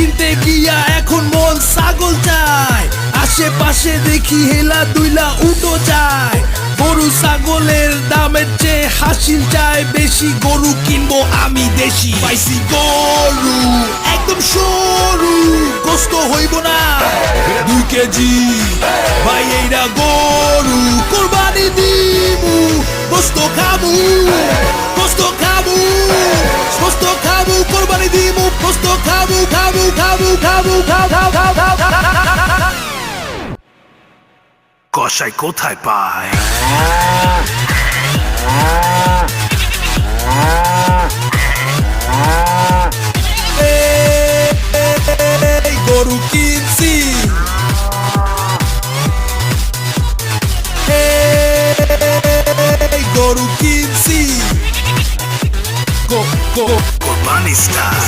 কিনতে গিয়া এখন মন ছাগল চায়। আশেপাশে দেখি হেলা দুইলা উটো চায়। গরু ছাগলের দামের চেয়ে হাসিল চায়, বেশি গরু কিনবো আমি দেশি। পাইছি গরু, একদম সরু, গোস্ত হইব না। দুই কেজি, ভাই এইটা গরু, কোরবানি দিমু, গোস্ত খাবু গোস্ত খাবু গোস্ত খাবু কোরবানি দিমু, গোস্ত খাবু কষাই কোথায় পায়? গরু কিনছি। গরু কিনছি। কোরবানি স্টাইল